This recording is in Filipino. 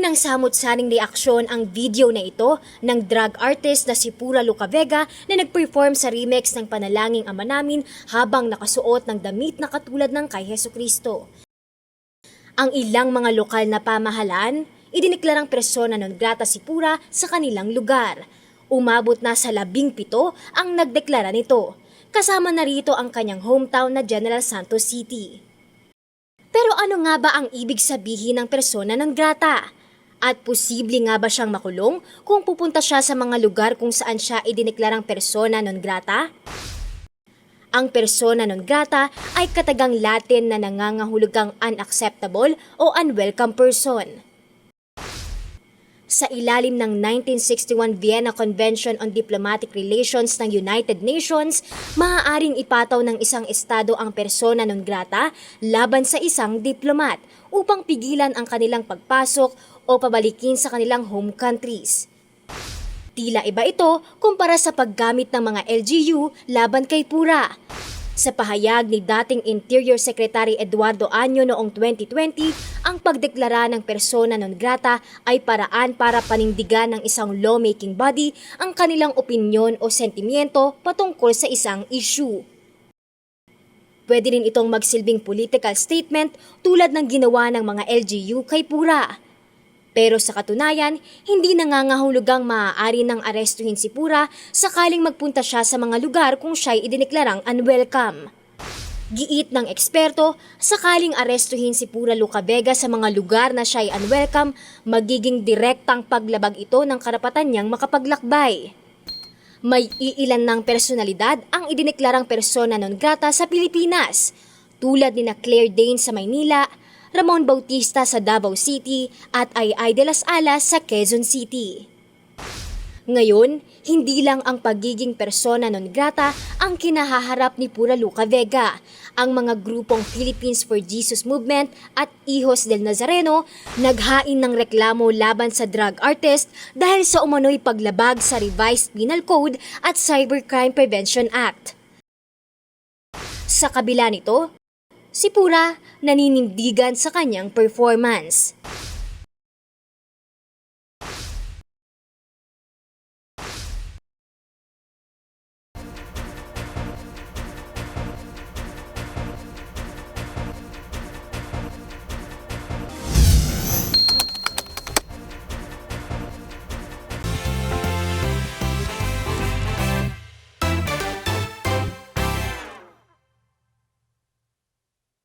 ng samot-saring reaksyon ang video na ito ng drag artist na si Pura Luca Vega na nag-perform sa remix ng Panalangin Ama Namin habang nakasuot ng damit na katulad ng kay Heso Kristo. Ang ilang mga lokal na pamahalaan, idiniklarang persona non grata si Pura sa kanilang lugar. Umabot na sa labing pito ang nagdeklara nito. Kasama na rito ang kanyang hometown na General Santos City. Pero ano nga ba ang ibig sabihin ng persona non grata? At posible nga ba siyang makulong kung pupunta siya sa mga lugar kung saan siya idineklarang persona non grata? Ang persona non grata ay katagang Latin na nangangahulugang unacceptable o unwelcome person. Sa ilalim ng 1961 Vienna Convention on Diplomatic Relations ng United Nations, maaaring ipataw ng isang estado ang persona non grata laban sa isang diplomat upang pigilan ang kanilang pagpasok o pabalikin sa kanilang home countries. Tila iba ito kumpara sa paggamit ng mga LGU laban kay Pura. Sa pahayag ni dating Interior Secretary Eduardo Año noong 2020, ang pagdeklara ng persona non grata ay paraan para panindigan ng isang lawmaking body ang kanilang opinyon o sentimiento patungkol sa isang issue. Pwede rin itong magsilbing political statement tulad ng ginawa ng mga LGU kay Pura. Pero sa katunayan, hindi nangangahulugang maaari ng arestuhin si Pura sakaling magpunta siya sa mga lugar kung siya'y idineklarang unwelcome. Giit ng eksperto, sakaling arestuhin si Pura Luca Vega sa mga lugar na siya'y unwelcome, magiging direktang paglabag ito ng karapatan niyang makapaglakbay. May iilan ng personalidad ang idineklarang persona non grata sa Pilipinas, tulad ni na Claire Dane sa Maynila, Ramon Bautista sa Davao City at Ay de las Alas sa Quezon City. Ngayon, hindi lang ang pagiging persona non grata ang kinahaharap ni Pura Luca Vega. Ang mga grupong Philippines for Jesus Movement at Hijos del Nazareno naghain ng reklamo laban sa drug artist dahil sa umano'y paglabag sa Revised Penal Code at Cybercrime Prevention Act. Sa kabila nito, si Pura naninindigan sa kanyang performance.